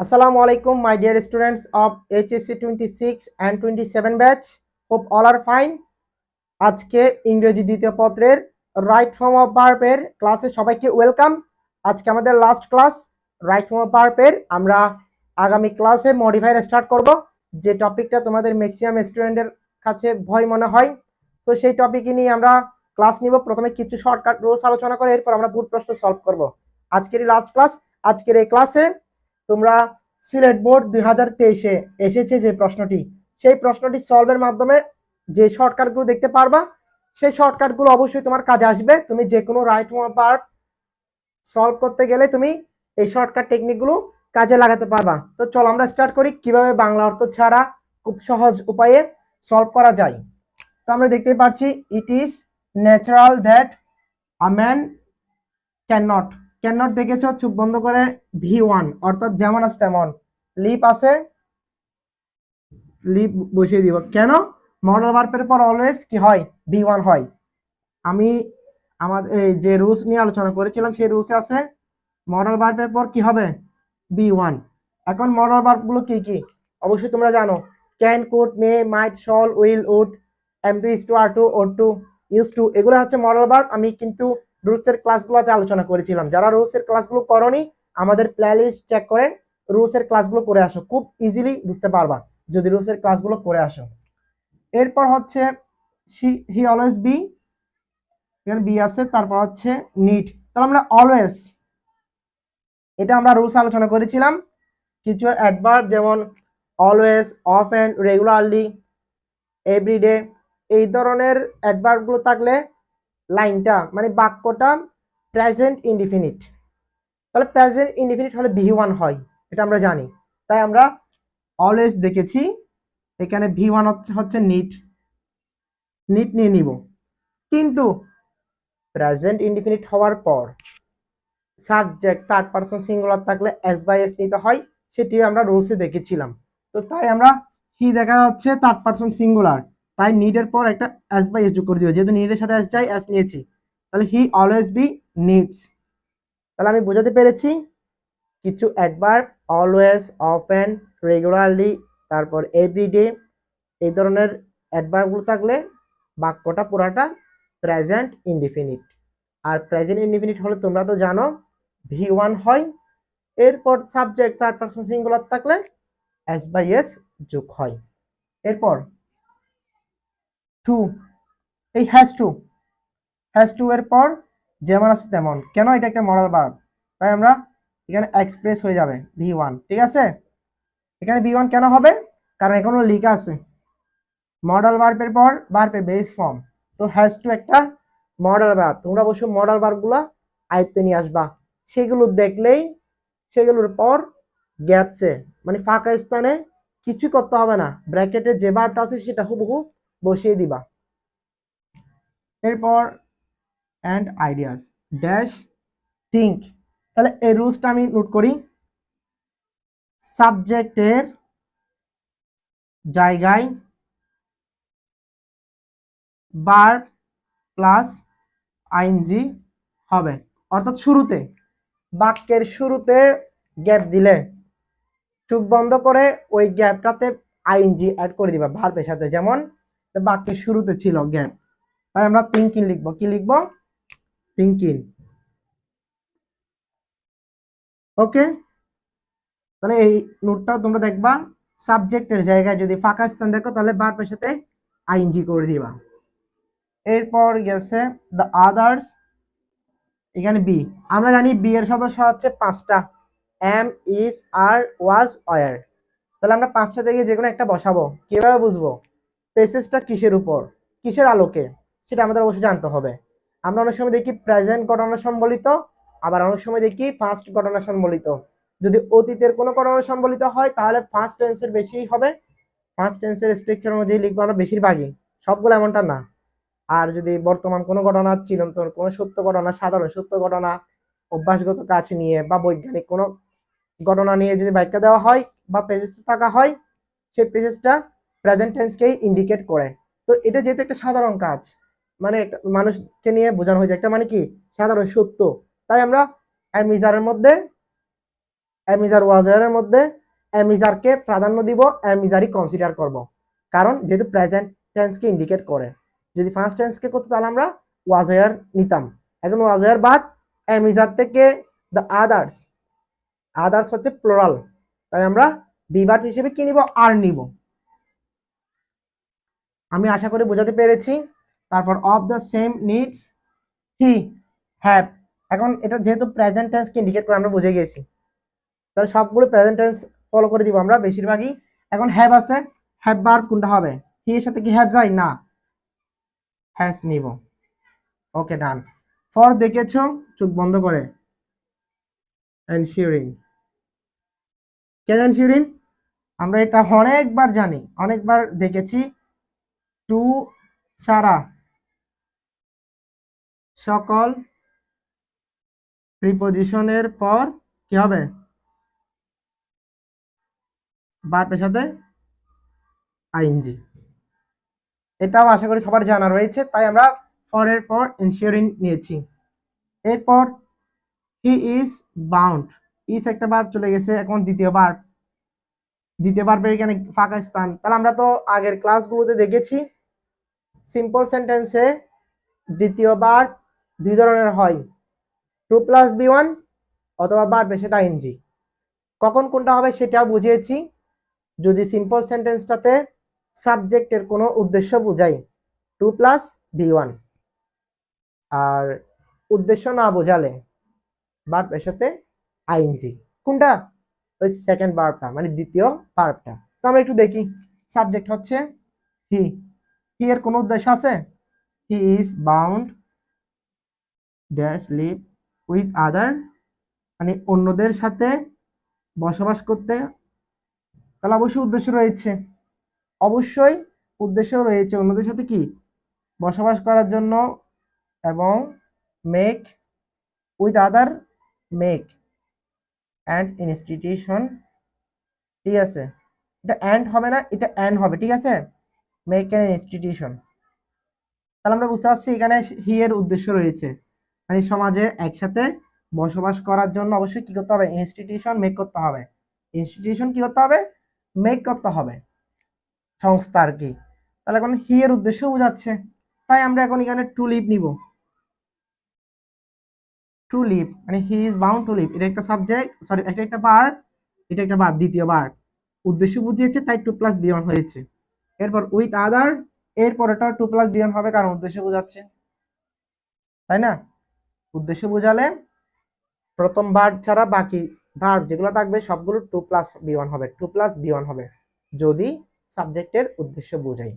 Assalamu alaikum, my dear students of HSC 26 and 27 batch. Hope all are fine. আজকে ইংরেজি দ্বিতীয় পত্রের right form of ভার্বের ক্লাসে সবাইকে ওয়েলকাম আজকে আমাদের last class right form of ভার্বের আমরা আগামী ক্লাসে মডিফায়ার স্টার্ট করব যে টপিকটা তোমাদের ম্যাক্সিমাম স্টুডেন্টের কাছে ভয় মনে হয় তো সেই টপিকে নিয়ে আমরা ক্লাস নিব প্রথমে কিছু শর্টকাট রুলস আলোচনা করে এরপর আমরা ভুল প্রশ্ন সলভ করব আজকেরই লাস্ট ক্লাস আজকের এই ক্লাসে তোমরা সিলেট বোর্ড দুই হাজার তেইশে এসেছে যে প্রশ্নটি, সেই প্রশ্নটি সলভের মাধ্যমে যে শর্টকাটগুলো দেখতে পারবা, সেই শর্টকাটগুলো অবশ্যই তোমার কাজে আসবে। তুমি যে কোনো রাইট পার্ট সলভ করতে গেলে তুমি এই শর্টকাট টেকনিকগুলো কাজে লাগাতে পারবা। তো চলো আমরা স্টার্ট করি কীভাবে বাংলা অর্থ ছাড়া খুব সহজ উপায়ে সলভ করা যায়। তো আমরা দেখতে পাচ্ছি it is natural that a man can not can not দেখেছ? চুপ বন্ধ করে ভি ওয়ান অর্থাৎ যেমন আছে তেমন। লিপ আছে। লিপ বসিয়ে দিব। কেন? মডেল ভার্বের পর অলওয়েজ কি হয়? ভি ওয়ান হয়। আমি আমাদের এই যে রুলস নিয়ে আলোচনা করেছিলাম, সেই রুলসে আছে মডেল ভার্বের পর কি হবে? বি ওয়ান এখন মডেল ভার্বগুলো কি কি? অবশ্যই তোমরা জানো। Can could may might shall will would am to is to are to ought to used to এগুলো হচ্ছে মডেল ভার্ব আমি কিন্তু রুলসের ক্লাসগুলোতে আলোচনা করেছিলাম। যারা রুলসের ক্লাসগুলো করনি, আমাদের প্লেলিস্ট চেক করে রুলসের ক্লাসগুলো করে আসো। খুব ইজিলি বুঝতে পারবা, যদি রুলসের ক্লাসগুলো করে আসো। এরপর হচ্ছে হি অলওয়েজ বি এখানে বি আছে, তারপর হচ্ছে নিট তাহলে আমরা অলওয়েজ এটা আমরা রুলস আলোচনা করেছিলাম। কিছু অ্যাডভার্ব যেমন অলওয়েজ অফ অ্যান্ড রেগুলারলি এভরিডে এই ধরনের অ্যাডভার্বগুলো থাকলে লাইনটা মানে বাক্যটা প্রেজেন্ট ইনডিফিনিট তাহলে প্রেজেন্ট ইনডিফিনিট হলে ভি ওয়ান হয়, এটা আমরা জানি। তাই আমরা অলওয়েজ দেখেছি, এখানে ভি ওয়ান হচ্ছে নিট নিট নিয়ে নিব। কিন্তু প্রেজেন্ট ইনডিফিনিট হওয়ার পর সাবজেক্ট থার্ড পার্সন সিঙ্গুলার থাকলে এস বাই এস নিতে হয় সেটি আমরা রুলসে দেখেছিলাম। তো তাই আমরা হি দেখা যাচ্ছে থার্ড পার্সন সিঙ্গুলার তাই নিডের পর একটা এস বাই এস যোগ করে দিব যেহেতু নিডের সাথে এস যাই এস নিয়েছি। তাহলে হি অলওয়েজ বি নিডস তাহলে আমি বোঝাতে পেরেছি, কিছু অ্যাডভার্ব অলওয়েজ অফেন রেগুলারলি তারপর এভরিডে এই ধরনের অ্যাডভার্বগুলো থাকলে বাক্যটা পুরাটা প্রেজেন্ট ইনডিফিনিট আর প্রেজেন্ট ইনডিফিনিট হলে তোমরা তো জানো ভি ওয়ান হয়, এরপর সাবজেক্ট থার্ড পার্সন সিঙ্গুলার থাকলে এস বাই এস যোগ হয়। এরপর টু এই হ্যাজ টু হ্যাজ টু এর পর যেমন আছে তেমন। কেন এটা একটা মডেল ভার্ব তাই আমরা এখানে এক্সপ্রেস হয়ে যাবে ভি ওয়ান ঠিক আছে? এখানে ভি ওয়ান কেন হবে? কারণ এখনও লিখা আছে। মডেল ভার্বের পর ভার্বের বেস ফর্ম তো হ্যাজ টু একটা মডেল ভার্ব তোমরা অবশ্য মডেল ভার্বগুলো আয়ত্তে নিয়ে আসবা। সেগুলো দেখলেই, সেগুলোর পর গ্যাপসে মানে ফাঁকা স্থানে কিছু করতে হবে না। ব্র্যাকেটে যে ভার্বটা আছে সেটা হুবহু বসিয়ে দিবা। এরপর অ্যান্ড আইডিয়াস ড্যাশ থিঙ্ক তাহলে এই রুলসটা আমি নোট করি। সাবজেক্টের জায়গায় বার প্লাস আইনজি হবে। অর্থাৎ শুরুতে, বাক্যের শুরুতে গ্যাপ দিলে, চোখ বন্ধ করে ওই গ্যাপটাতে আইনজি অ্যাড করে দিবা ভার্বের সাথে। যেমন বাক্যের শুরুতে ছিল জ্ঞান। তাই আমরা থিঙ্কিং লিখব। কি লিখব? Thinking okay? তাহলে এই নোটটা তোমরা দেখবা, সাবজেক্টের জায়গায় যদি ফাঁকা স্থান দেখো, তাহলে ভার্বের সাথে আইনজি করে দিবা। এরপর গেছে দ্য আদার্স এখানে বি আমরা জানি বি এর সদস্য হচ্ছে পাঁচটা। Am is are was were তাহলে আমরা পাঁচটা থেকে যে কোনো একটা বসাবো। কীভাবে বুঝব? পেসেসটা কিসের উপর? কিসের আলোকে? সেটা আমাদের অবশ্যই জানতে হবে। আমরা অনেক সময় দেখি প্রেজেন্ট ঘটনা সম্বলিত, আবার অনেক সময় দেখি ফার্স্ট ঘটনা সম্বলিত। যদি অতীতের কোনো ঘটনা সম্বলিত হয়, তাহলে ফার্স্ট টেন্সের বেশি হবে। ফার্স্ট টেন্সের স্ট্রাকচার অনুযায়ী লিখব আমরা বেশিরভাগই। সবগুলো এমনটা না। আর যদি বর্তমান কোনো ঘটনা, চিরন্তন কোনো সত্য ঘটনা, সাধারণ সত্য ঘটনা, অভ্যাসগত কাজ নিয়ে বা বৈজ্ঞানিক কোনো ঘটনা নিয়ে যদি ব্যাখ্যা দেওয়া হয় বা পেজেসটা থাকা হয়, সেই পেজেসটা প্রেজেন্ট টেন্সকেই ইন্ডিকেট করে। তো এটা যেহেতু একটা সাধারণ কাজ মানে মানুষকে নিয়ে বোঝানো হয়েছে, একটা মানে কি? সাধারণ সত্য। তাই আমরা মিজারের মধ্যে অ্যামিজার ওয়াজারের মধ্যে অ্যামিজারকে প্রাধান্য দিব অ্যামিজারই কনসিডার করব। কারণ যেহেতু প্রেজেন্ট টেন্সকে ইন্ডিকেট করে। যদি ফার্স্ট টেন্সকে করতে তাহলে আমরা ওয়াজায়ার নিতাম। এখন ওয়াজায়ার বাদ অ্যামিজার থেকে দ্য আদার্স আদার্স হচ্ছে প্লোরাল তাই আমরা বিভার হিসেবে কি নিব? আর নিব। আমি আশা করি বোঝাতে পেরেছি। তারপর of the same needs he have এখন এটা যেহেতু প্রেজেন্ট টেন্সকে ইন্ডিকেট করে আমরা বুঝে গেছি। তাহলে সবগুলো প্রেজেন্ট টেন্স ফলো করে দিব আমরা বেশিরভাগই। এখন হ্যাভ আছে হ্যাভ বার কোনটা হবে? হি এর সাথে কি হ্যাভ যায়? না। হ্যাজ নিব। ওকে ডান ফর দেখেছ? চোখ বন্ধ করে। এনশিওরিং কেন এনশিওরিং আমরা এটা অনেকবার জানি, অনেকবার দেখেছি। টু ছাড়া সকল প্রিপোজিশনের পর কি হবে? বার্পের সাথে আইনজি এটাও আশা করি সবার জানা রয়েছে, তাই আমরা ফরের পর ইনশিওরিং নিয়েছি। এরপর হি ইজ বাউন্ড ইজ একটা বার চলে গেছে, এখন দ্বিতীয়বার দ্বিতীয়বার দ্বিতীয় বার এখানে ফাঁকা স্থান। তাহলে আমরা তো আগের ক্লাসগুলোতে দেখেছি সিম্পল সেন্টেন্সে দ্বিতীয় বার দুই ধরনের হয়। টু প্লাস বি ওয়ান অথবা বার পেশে আইনজি কখন কোনটা হবে সেটাও বুঝিয়েছি। যদি সিম্পল সেন্টেন্সটাতে সাবজেক্টের কোনো উদ্দেশ্য বোঝাই টু প্লাস বি ওয়ান আর উদ্দেশ্য না বোঝালে বার পেশাতে আইনজি কোনটা? ওই সেকেন্ড বার্বটা মানে দ্বিতীয় বার্বটা তো আমরা একটু দেখি। সাবজেক্ট হচ্ছে হি হি এর কোনো উদ্দেশ্য আছে? He is bound dash live with other মানে অন্যদের সাথে বসবাস করতে। তাহলে অবশ্যই উদ্দেশ্য রয়েছে। অবশ্যই উদ্দেশ্য রয়েছে অন্যদের সাথে কি? বসবাস করার জন্য এবং make with other make and institution ঠিক আছে? এটা অ্যান্ড হবে না, এটা অ্যান্ড হবে, ঠিক আছে? মেক অ্যান ইনস্টিটিউশন তাহলে আমরা বুঝতে পারছি এখানে হি এর উদ্দেশ্য রয়েছে। মানে সমাজে একসাথে বসবাস করার জন্য অবশ্যই কি করতে হবে? ইনস্টিটিউশন মেক করতে হবে। ইনস্টিটিউশন কি করতে হবে? মেক করতে হবে। সংস্থা আর কি। তাহলে এখন হি এর উদ্দেশ্য বোঝাচ্ছে। তাই আমরা এখন এখানে টু লিভ নিব। টু লিভ মানে he is bound to live এটা একটা সাবজেক্ট সরি এটা একটা বার এটা একটা বার দ্বিতীয় বার উদ্দেশ্য বুঝিয়েছে, তাই টু প্লাস বিয়ন হয়েছে। এরপর উইথ আদার এরপর এটা টু প্লাস বিয়ন হবে কারণ উদ্দেশ্য বোঝাচ্ছে। তাই না? উদ্দেশ্য বোঝালে প্রথম বার ছাড়া বাকি ভার্ব যেগুলো থাকবে সবগুলো টু প্লাস বি ওয়ান হবে। টু প্লাস বি ওয়ান হবে। যদি সাবজেক্টের উদ্দেশ্য বোঝাই।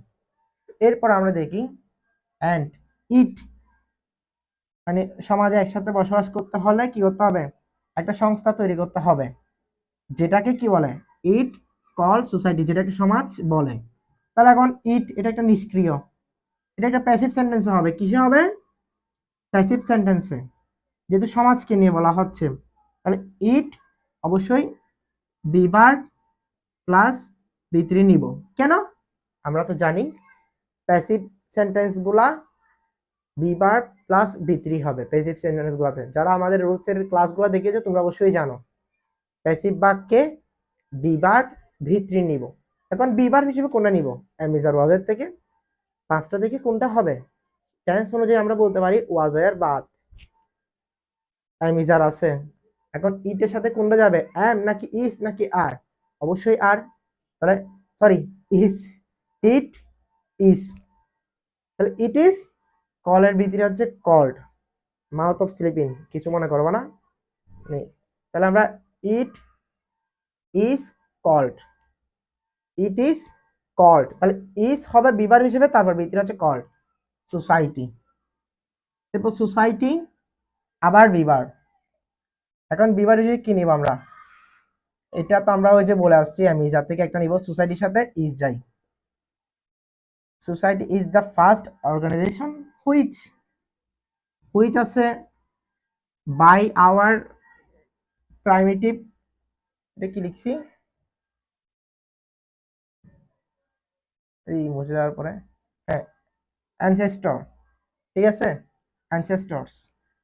এরপর আমরা দেখি অ্যান্ড ইট মানে সমাজে একসাথে বসবাস করতে হলে কি করতে হবে? একটা সংস্থা তৈরি করতে হবে। যেটাকে কি বলে? ইট কল সোসাইটি যেটাকে সমাজ বলে। তাহলে এখন ইট এটা একটা নিষ্ক্রিয়। এটা একটা প্যাসিভ সেন্টেন্সে হবে। কিসে হবে? প্যাসিভ সেন্টেন্সে যেহেতু সমাজকে নিয়ে বলা হচ্ছে। তাহলে ইট অবশ্যই বিবার প্লাস বি থ্রি নিব। কেন? আমরা তো জানি passive সেন্টেন্সগুলা be verb plus V three হবে। প্যাসিভ সেন্টেন্সগুলোতে যারা আমাদের রুলসের ক্লাসগুলো দেখিয়েছে, তোমরা অবশ্যই জানো। প্যাসিভ বাক্যে বিবার ভিত্রি নিব। এখন বিবার হিসেবে কোনটা নিব? অ্যামিজার ওয়াজের থেকে। পাঁচটা থেকে কোনটা হবে। টেন্স অনুযায়ী আমরা বলতে পারি ওয়াজয়ার বাদ। অ্যামিজার আছে। এখন ইটের সাথে কোনটা যাবে? এম নাকি ইস নাকি আর অবশ্যই আর তাহলে সরি ইস ইট ইস তাহলে ইট ইস কলের ভিতরে হচ্ছে কল্ড মাউথ অফ স্লিপিং কিছু মনে করব না? তাহলে আমরা it is called it is called তাহলে ইজ হবে বিবার হিসেবে, তারপর ভিতরে হচ্ছে কল্ড সোসাইটি এরপর সোসাইটি আবার বিবার এখন বিবার হিসেবে কি নিব আমরা? এটা তো আমরা ওই যে বলে আসছি, আমি যার থেকে একটা নিব সোসাইটির সাথে ইজ যাই। Society is the first organisation which which আছে বাই আওয়ার প্রাইমেটিভ এটা কি লিখছি? এই মুছে যাওয়ার পরে হ্যাঁ অ্যানসেস্টর ঠিক আছে? অ্যানসেস্টরস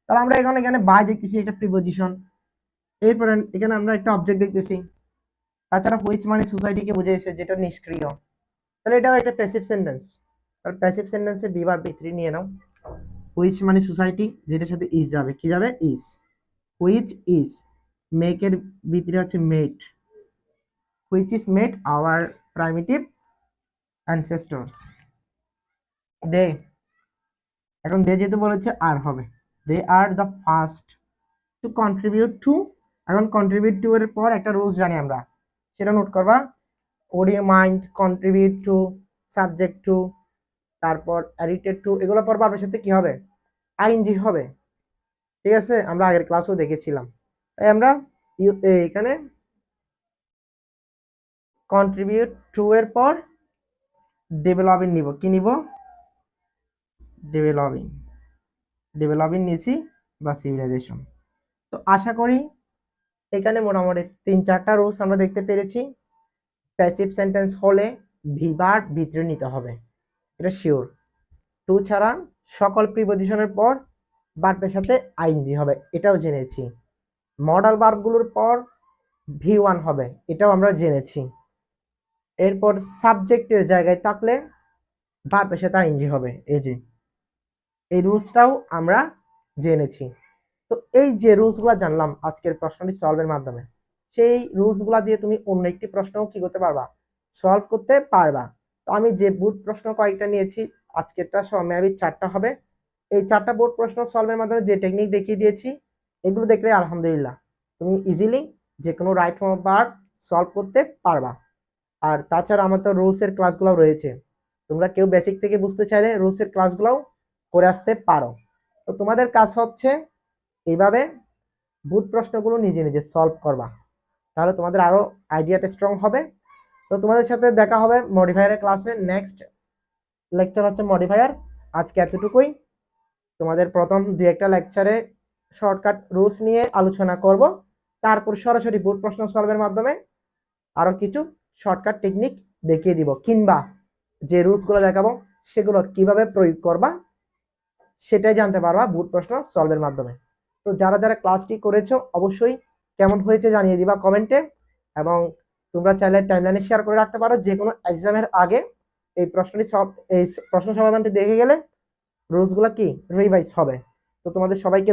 তাহলে আমরা এখানে এখানে বাই দেখতেছি এটা প্রিপোজিশন এরপরে এখানে আমরা একটা অবজেক্ট দেখতেছি। তাছাড়া হুইচ মানে সোসাইটিকে বুঝাইছে যেটা নিষ্ক্রিয়। তাহলে এটাও একটা প্যাসিভ সেন্টেন্স আর প্যাসিভ সেন্টেন্সে বিবার ভিতরে নিয়ে নাও। হুইচ মানে সোসাইটি যেটার সাথে ইজ যাবে। কি যাবে? ইজ হুইচ ইজ মেকের ভিতরে হচ্ছে mate which is mate our primitive ancestors they এখন দে যেহেতু বলেছে আর হবে। They are the first to contribute to এখন কন্ট্রিবিউট টু এর পর একটা রুলস জানি আমরা। সেটা নোট করবা। ওডি mind contribute to subject to তারপর অ্যাডিটেড টু এগুলো পর বারবার সাথে কি হবে? আইএনজি হবে। ঠিক আছে? আমরা আগের ক্লাসও দেখেছিলাম। তাই আমরা এখানে কন্ট্রিবিউট টু এর পর ডেভেলপিং নিব। কি নিব? ডেভেলপিং ডেভেলপিং নিছি বা সিভিলাইজেশন তো আশা করি এখানে মোটামুটি তিন চারটা রুলস আমরা দেখতে পেরেছি। প্যাসিভ সেন্টেন্স হলে ভিবার ভিতরে নিতে হবে। এটা শিওর টু ছাড়া সকল প্রিপোজিশনের পর বার্বের সাথে আইনজি হবে, এটাও জেনেছি। মডাল বার্বগুলোর পর ভি ওয়ান হবে, এটাও আমরা জেনেছি। এরপর সাবজেক্টের জায়গায় থাকলে বা বার্বের সাথে আইনজি হবে, এই যে। এই রুলসটাও আমরা জেনেছি তো এই যে রুলসগুলো জানলাম আজকের প্রশ্নটি সলভের মাধ্যমে, সেই রুলসগুলো দিয়ে তুমি অন্য একটি প্রশ্নও কি করতে পারবা? সলভ করতে পারবা। তো আমি যে বোর্ড প্রশ্ন কয়েকটা নিয়েছি, আজকেরটা মেবি চারটা হবে। এই চারটা বোর্ড প্রশ্ন সলভের মাধ্যমে যে টেকনিক দেখিয়ে দিয়েছি, এগুলো দেখলে আলহামদুলিল্লাহ, তুমি ইজিলি যে কোনো রাইট বার সলভ করতে পারবা। আর তাছাড়া আমার তো রুলসের ক্লাসগুলো রয়েছে। তোমরা কেউ বেসিক থেকে বুঝতে চাইলে রুলসের ক্লাসগুলোও করে আসতে পারো। তো তোমাদের কাজ হচ্ছে এইভাবে বুথ প্রশ্নগুলো নিজে নিজে সলভ করবা। তাহলে তোমাদের আরও আইডিয়াটা স্ট্রং হবে। তো তোমাদের সাথে দেখা হবে মডিফায়ারের ক্লাসে নেক্সট লেকচার হচ্ছে মডিফায়ার আজকে এতটুকুই। তোমাদের প্রথম দু একটা লেকচারে শর্টকাট রুলস নিয়ে আলোচনা করব। তারপর সরাসরি বুট প্রশ্ন সলভের মাধ্যমে আরও কিছু শর্টকাট টেকনিক দেখিয়ে দিব। কিংবা যে রুলসগুলো দেখাবো, সেগুলো কীভাবে প্রয়োগ করবা, সেটাই জানতে পারবা বুট প্রশ্ন সলভের মাধ্যমে। তো যারা যারা ক্লাসটি করেছ, অবশ্যই কেমন হয়েছে জানিয়ে দিবা কমেন্টে এবং তোমরা চাইলে টাইমলাইনে শেয়ার করে রাখতে পারো। যে কোনো এক্সামের আগে এই প্রশ্নটি সব, এই প্রশ্ন সমাধানটি দেখে গেলে রুলসগুলো কি? রিভাইজ হবে। তো তোমাদের সবাইকে